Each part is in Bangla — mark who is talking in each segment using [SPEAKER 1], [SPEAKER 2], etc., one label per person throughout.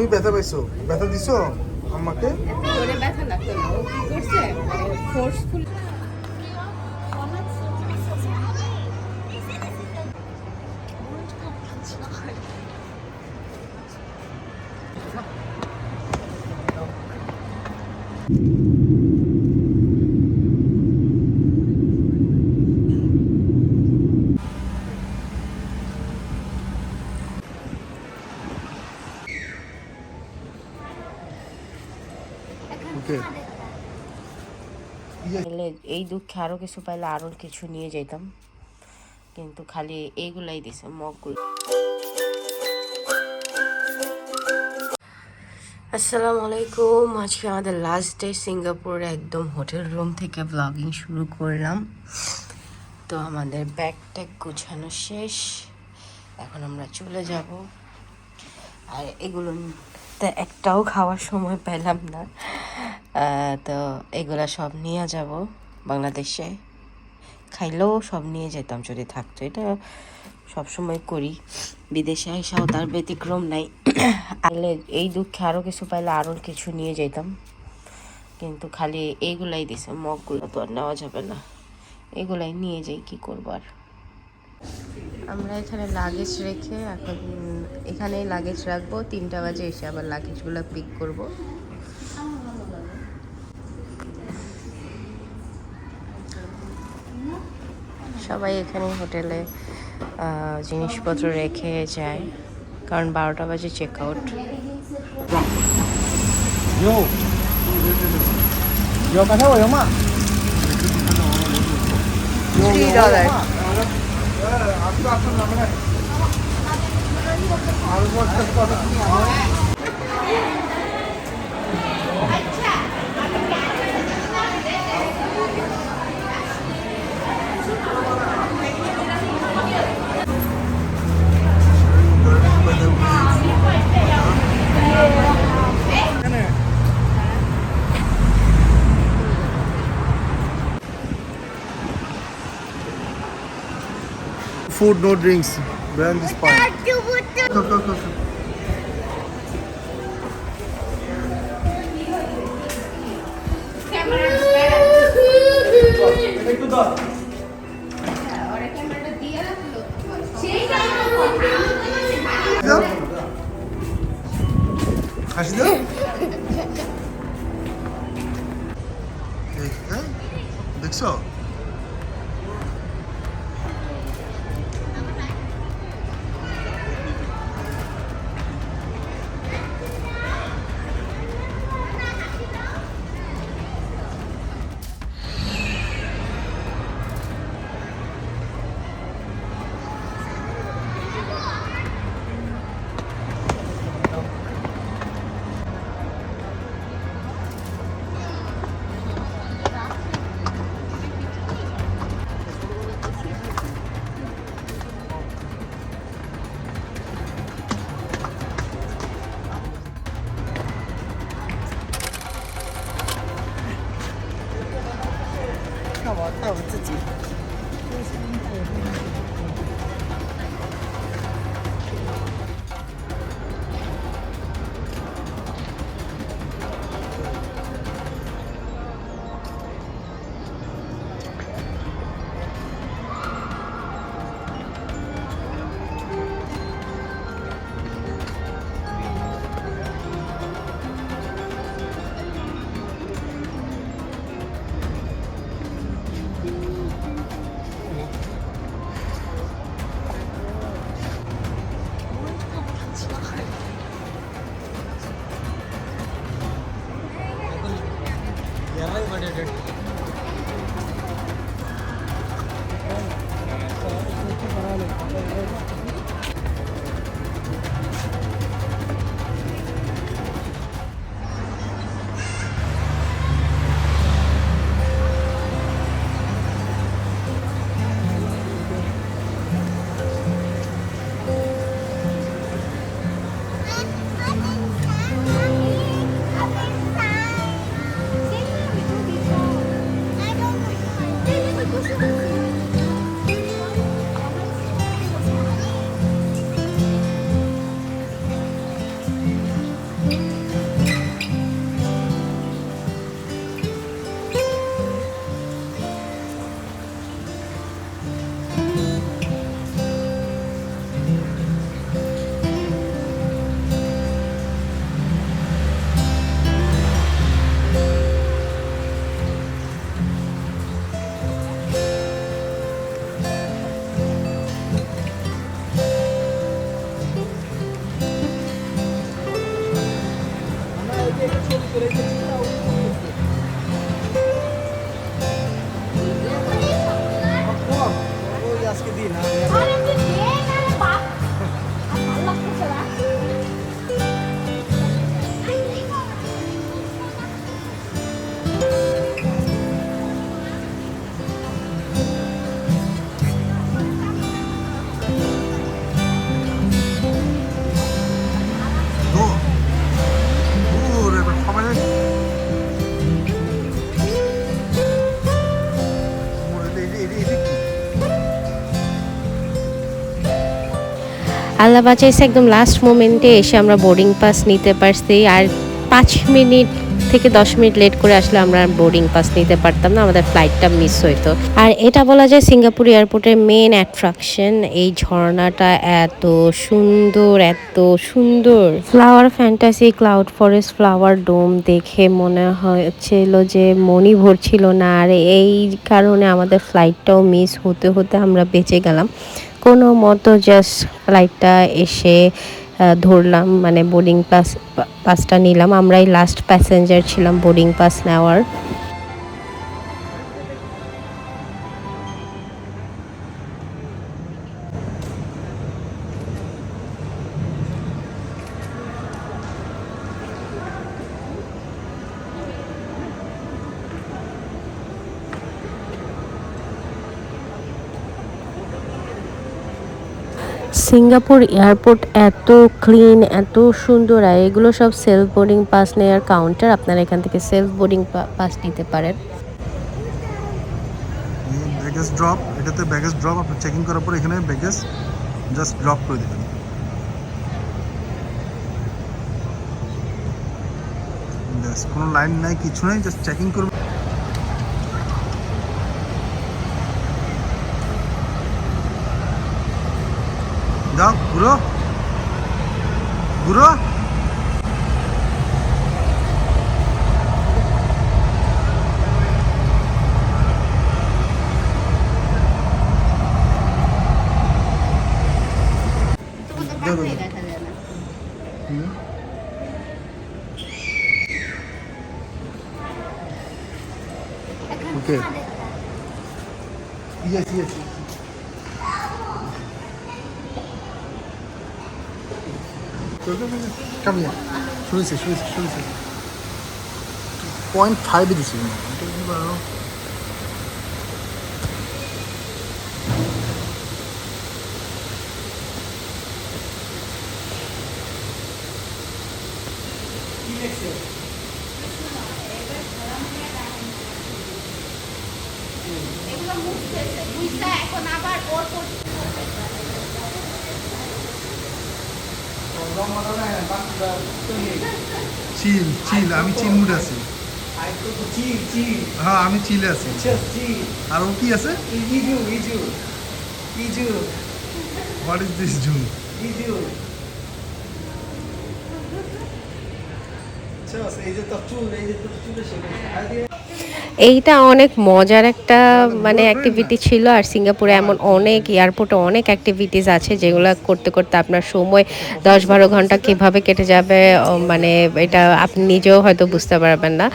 [SPEAKER 1] তুমি ব্যথা পাইছো? ব্যথা দিছো? আমাকে
[SPEAKER 2] জোরে ব্যথা লাগতো না ও কি করছে? মানে ফোর্সফুল
[SPEAKER 1] ওকে
[SPEAKER 3] পাইলে এই দুঃখে আরও কিছু পাইলে আরও কিছু নিয়ে যেতাম কিন্তু খালি এইগুলাই দিছে, মগগুলো। আসসালামু আলাইকুম। আজকে আমাদের লাস্ট ডে সিঙ্গাপুরে একদম হোটেল রুম থেকে ব্লগিং শুরু করলাম। তো আমাদের ব্যাগ ট্যাগ গুছানো শেষ। এখন আমরা চলে যাব। আর এগুলো একটাও খাওয়ার সময় পেলাম না। তো এগুলা সব নিয়ে যাব। বাংলাদেশে খাইলেও সব নিয়ে যেতাম যদি থাকতো। এটা সব সময় করি। বিদেশে এসেও তার ব্যতিক্রম নাই। আইলে এই দুঃখে আরও কিছু পাইলে আরও কিছু নিয়ে যেতাম কিন্তু খালি এইগুলাই দিছে, মগগুলো তো আর নেওয়া যাবে না। এগুলাই নিয়ে যাই, কি করব আর? আমরা এখানে লাগেজ রেখে এখন এখানেই লাগেজ রাখব। তিনটা বাজে এসে আবার লাগেজগুলো পিক করব। সবাই এখানে হোটেলে জিনিসপত্র রেখে যায়। কারণ বারোটা বাজে check out
[SPEAKER 1] yo Food, no drinks. Brand this part. Go, go, go, go. দাও। হাসি দাও হ্যাঁ? দেখছ
[SPEAKER 3] আল্লাহ বাঁচাইছে একদম লাস্ট মোমেন্টে এসে আমরা বোর্ডিং পাস নিতে পারছি। আর পাঁচ মিনিট থেকে দশ মিনিট লেট করে আসলে আমরা বোর্ডিং পাস নিতে পারতাম না, আমাদের ফ্লাইটটা মিস হইতো। আর এটা বলা যায় সিঙ্গাপুর এয়ারপোর্টের মেন অ্যাট্রাকশন এই ঝর্ণাটা এত সুন্দর এত সুন্দর। Flower fantasy cloud forest flower dome দেখে মনে হচ্ছিল যে মনই ভরছিল না। আর এই কারণে আমাদের ফ্লাইটটাও মিস হতে হতে আমরা বেঁচে গেলাম। কোনো মতো জাস্ট ফ্লাইটটা এসে ধরলাম মানে বোর্ডিং পাস পাসটা নিলাম। আমরাই লাস্ট প্যাসেঞ্জার ছিলাম বোর্ডিং পাস নেওয়ার। সিঙ্গাপুর এয়ারপোর্ট এত ক্লিন, এত সুন্দর, আর এগুলো সব সেলফ বোর্ডিং পাস নেওয়ার কাউন্টার আপনারা এখান থেকে সেলফ বোর্ডিং পাস নিতে পারেন।
[SPEAKER 1] ব্যাগেজ ড্রপ এটাতে ব্যাগেজ ড্রপ আপনি চেকিং করার পর এখানে ব্যাগেজ জাস্ট ড্রপ করে দেবেন। কোনো লাইন নাই, কিছু নাই জাস্ট চেকিং করবেন Dang, bro. Bro. শুনেছি শুনেছি শুনেছি। পয়েন্ট ফাইভে দিছি
[SPEAKER 2] এখন আবার ওর
[SPEAKER 1] চিল চিল, আমি চিল মুডে আছি। হ্যাঁ আমি চিলে আছি। আর ও কি আছে? ইজ দিস জুন
[SPEAKER 3] এইটা অনেক মজার একটা মানে অ্যাক্টিভিটি ছিল। আর সিঙ্গাপুরে এমন অনেক এয়ারপোর্টে অনেক অ্যাক্টিভিটিস আছে যেগুলো করতে করতে আপনার সময় দশ বারো ঘণ্টা কীভাবে কেটে যাবে মানে এটা আপনি নিজেও হয়তো বুঝতে পারবেন না।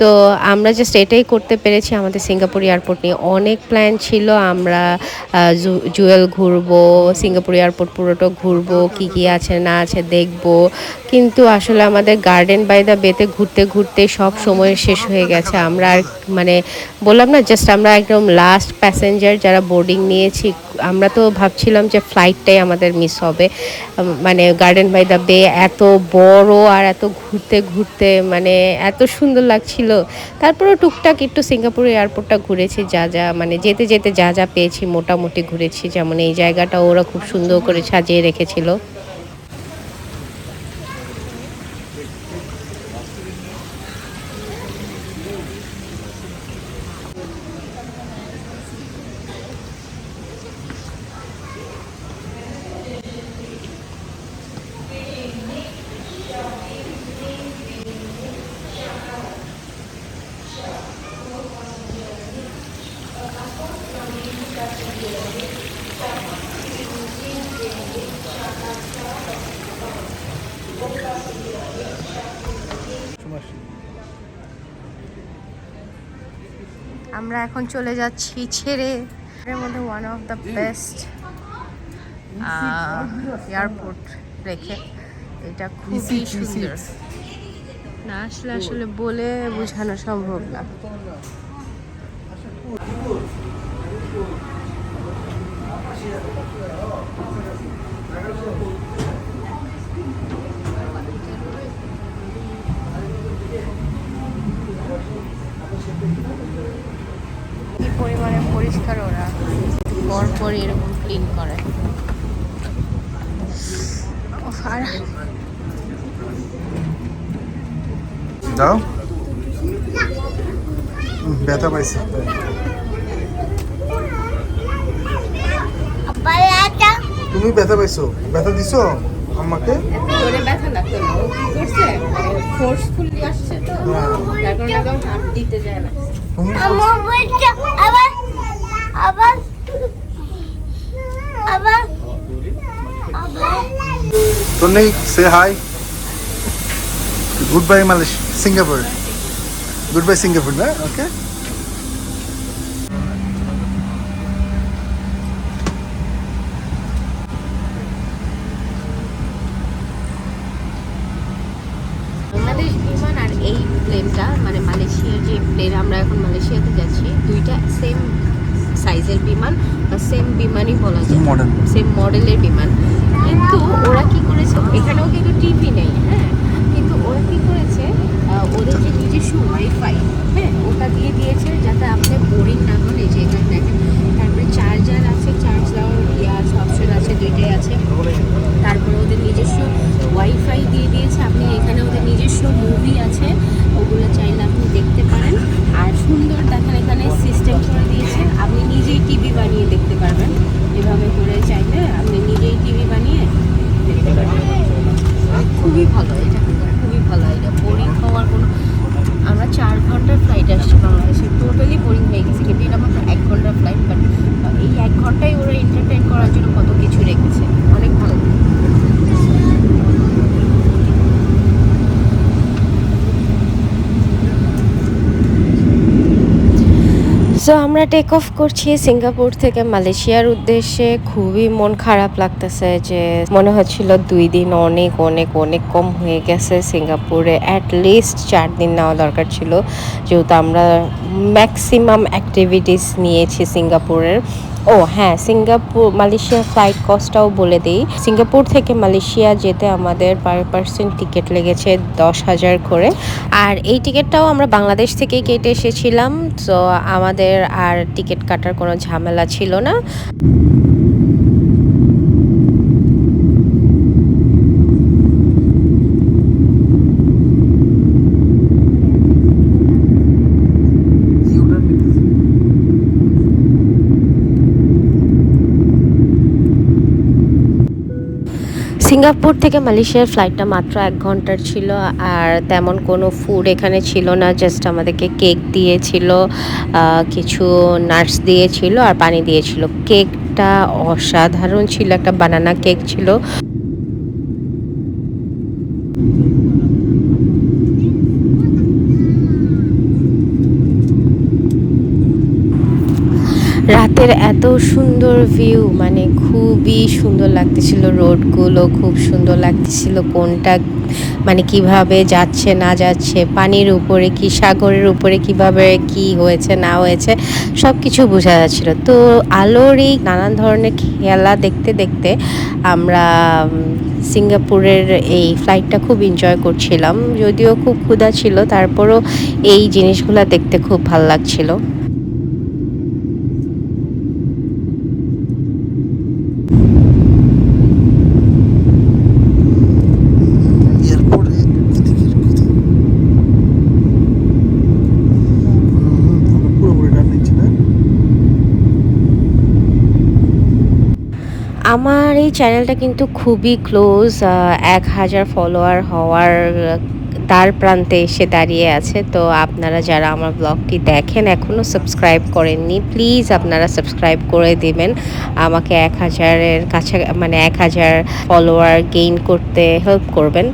[SPEAKER 3] তো আমরা জাস্ট এটাই করতে পেরেছি আমাদের সিঙ্গাপুর এয়ারপোর্ট নিয়ে। অনেক প্ল্যান ছিল আমরা জুয়েল ঘুরবো, সিঙ্গাপুর এয়ারপোর্ট পুরোটা ঘুরবো, কি কি আছে না আছে দেখব। কিন্তু আসলে আমাদের গার্ডেন বাই দ্য বেতে ঘুরতে ঘুরতে সব সময় শেষ হয়ে গেছে। আমরা আর মানে বললাম না জাস্ট আমরা একদম লাস্ট প্যাসেঞ্জার যারা বোর্ডিং নিয়েছি, আমরা তো ভাবছিলাম যে ফ্লাইটটাই আমাদের মিস হবে। মানে গার্ডেন বাই দ্য বে এত বড় আর এত ঘুরতে ঘুরতে মানে এত সুন্দর লাগছিল। তারপরেও টুকটাক একটু সিঙ্গাপুর এয়ারপোর্টটা ঘুরেছি, যা যা মানে যেতে যেতে যা যা পেয়েছি, মোটামুটি ঘুরেছি। যেমন এই জায়গাটা ওরা খুব সুন্দর করে সাজিয়ে রেখেছিল
[SPEAKER 1] সময়
[SPEAKER 3] আমরা এখন চলে যাচ্ছি ছেড়ে। এর মধ্যে one of the best airport রেখে। এটা খুবই সুন্দর। না আসলে আসলে বলে বোঝানো সম্ভব না। পরিমাণে পরিষ্কার ওরা। পরপর এরকম ক্লিন করে। আর
[SPEAKER 1] দাও। ব্যথা পাইছে। তুমি ব্যথা পাইছো? ব্যথা দিছো? আমাকে
[SPEAKER 2] জোরে ব্যথা লাগতো না ও কি করছে ফোর্সফুলি আসছে তো। তার কারণে একদম হাত দিতে যায় না
[SPEAKER 4] আবার আবার
[SPEAKER 1] Singapore. Goodbye, Singapore, na? Okay.
[SPEAKER 3] Bangladesh বিমান আর এই প্লেনটা মানে মালয়েশিয়ার যে প্লেন আমরা এখন মালয়েশিয়াতে যাচ্ছি দুইটা সেম সাইজের বিমান বা সেম বিমানই বলা যায়। সেম মডেলের বিমান। কিন্তু ওরা কি করেছে এখানেও কিন্তু টিভি নেই হ্যাঁ? কিন্তু ওরা কি করেছে ওদের যে নিজস্ব ওয়াইফাই হ্যাঁ ওটা দিয়ে দিয়েছে যাতে আপনি বোরিং না হন এই যে এখানে দেখেন তারপরে চার্জার আছে চার্জ দেওয়ার ইয়ে আছে অপশন আছে দুইটাই আছে। তারপরে ওদের নিজস্ব ওয়াইফাই দিয়ে দিয়েছে আপনি এখানে ওদের নিজস্ব মুভি আছে ওগুলো চাইলে আপনি দেখতে পারেন আর সুন্দর দেখেন এখানে সিস্টেম করে দিয়েছে আপনি নিজেই টিভি বানিয়ে দেখতে পারবেন এভাবে করে চাইলে আপনি নিজেই টিভি বানিয়ে দেখতে পারবেন খুবই ভালো এটা কিন্তু খুবই ভালো এটা বোরিং হওয়ার কোনো আমরা চার ঘণ্টার ফ্লাইট আসছি বাংলাদেশে টোটালি বোরিং হয়ে গেছে কিন্তু এটা মাত্র এক ঘণ্টার ফ্লাইট বাট এই এক ঘন্টায় ওরা এন্টারটেন করার জন্য কত কিছু রেখেছে অনেক ভালো সো আমরা টেক অফ করছি সিঙ্গাপুর থেকে মালয়েশিয়ার উদ্দেশ্যে। খুবই মন খারাপ লাগতেছে যে, মনে হচ্ছিল দুই দিন অনেক অনেক অনেক কম হয়ে গেছে সিঙ্গাপুরে অ্যাট লিস্ট চার দিন নেওয়া দরকার ছিল। যেহেতু আমরা ম্যাক্সিমাম অ্যাক্টিভিটিস নিয়েছি সিঙ্গাপুরের ও হ্যাঁ সিঙ্গাপুর মালয়েশিয়া ফ্লাইট কস্টটাও বলে দিই। সিঙ্গাপুর থেকে মালয়েশিয়া যেতে আমাদের পার পার্সন টিকিট লেগেছে দশ হাজার করে। আর এই টিকিটটাও আমরা বাংলাদেশ থেকেই কেটে এসেছিলাম, তো আমাদের আর টিকিট কাটার কোনো ঝামেলা ছিল না। সিঙ্গাপুর থেকে মালয়েশিয়ার ফ্লাইটটা মাত্র এক ঘণ্টার ছিল, আর তেমন কোনো ফুড এখানে ছিল না জাস্ট আমাদেরকে কেক দিয়েছিল কিছু নাটস দিয়েছিল আর পানি দিয়েছিল। কেকটা অসাধারণ ছিল, একটা বানানা কেক ছিল। রাতের এত সুন্দর ভিউ মানে খুবই সুন্দর লাগতেছিল রোডগুলো, খুব সুন্দর লাগতেছিল কোনটা মানে কীভাবে যাচ্ছে, না যাচ্ছে, পানির উপরে কি, সাগরের উপরে কীভাবে কি হয়েছে, না হয়েছে সব কিছু বোঝা যাচ্ছিল। তো আলোর এই নানান ধরনের খেলা দেখতে দেখতে আমরা সিঙ্গাপুরের এই ফ্লাইটটা খুব এনজয় করছিলাম, যদিও খুব ক্ষুধা ছিল, তারপরও এই জিনিসগুলো দেখতে খুব ভালো লাগছিল
[SPEAKER 1] এয়ারপোর্ট এদিকে কোথায়? হুম, আমরা পুরোপুরি টান নিচ্ছি না
[SPEAKER 3] আমার এই চ্যানেলটা কিন্তু খুবই ক্লোজ এক হাজার ফলোয়ার হওয়ার, দ্বার প্রান্তে এসে দাঁড়িয়ে আছে। তো আপনারা যারা আমার ব্লগটি দেখেন এখনও সাবস্ক্রাইব করেননি প্লিজ আপনারা সাবস্ক্রাইব করে দেবেন। আমাকে এক হাজারের কাছে মানে এক হাজার ফলোয়ার গেইন করতে হেল্প করবেন।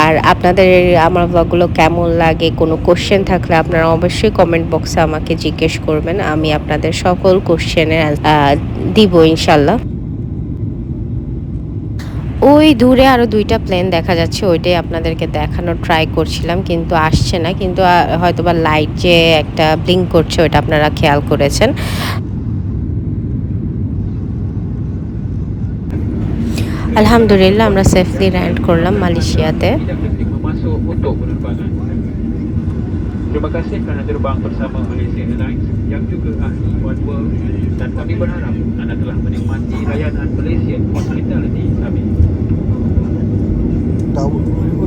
[SPEAKER 3] আর আপনাদের আমার ব্লগগুলো কেমন লাগে, কোনো কোশ্চেন থাকলে আপনারা অবশ্যই কমেন্ট বক্সে আমাকে জিজ্ঞেস করবেন। আমি আপনাদের সকল কোশ্চেনের দিব ইনশাল্লাহ। ওই দূরে আরও দুইটা প্লেন দেখা যাচ্ছে ওইটাই আপনাদেরকে দেখানোর ট্রাই করছিলাম কিন্তু আসছে না কিন্তু আহ, হয়তোবা লাইট যে একটা ব্লিঙ্ক করছে ওটা আপনারা খেয়াল kরেছেন আলহামদুলিল্লাহ আমরা সেফলি ল্যান্ড করলাম মালয়েশিয়াতে.
[SPEAKER 5] Terima kasih kerana terbang bersama Malaysia Airlines yang juga ahli One World dan kami berharap anda telah menikmati layanan Malaysia Hospitality kami.
[SPEAKER 1] Double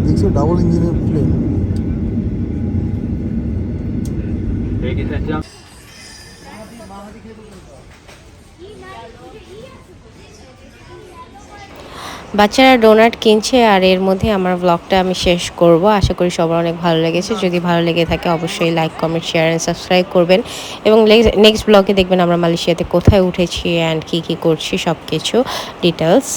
[SPEAKER 1] দেখছ ডাবল ইঞ্জিনের প্লেন
[SPEAKER 3] বাচ্চারা ডোনাট কিনছে আর এর মধ্যে আমার ব্লগটা আমি শেষ করব। আশা করি সবার অনেক ভালো লেগেছে। যদি ভালো লেগে থাকে অবশ্যই like comment share and subscribe করবেন। এবং নেক্সট ব্লগে দেখবেন আমরা মালয়েশিয়াতে কোথায় উঠেছি অ্যান্ড কী কী করছি সব কিছু ডিটেলস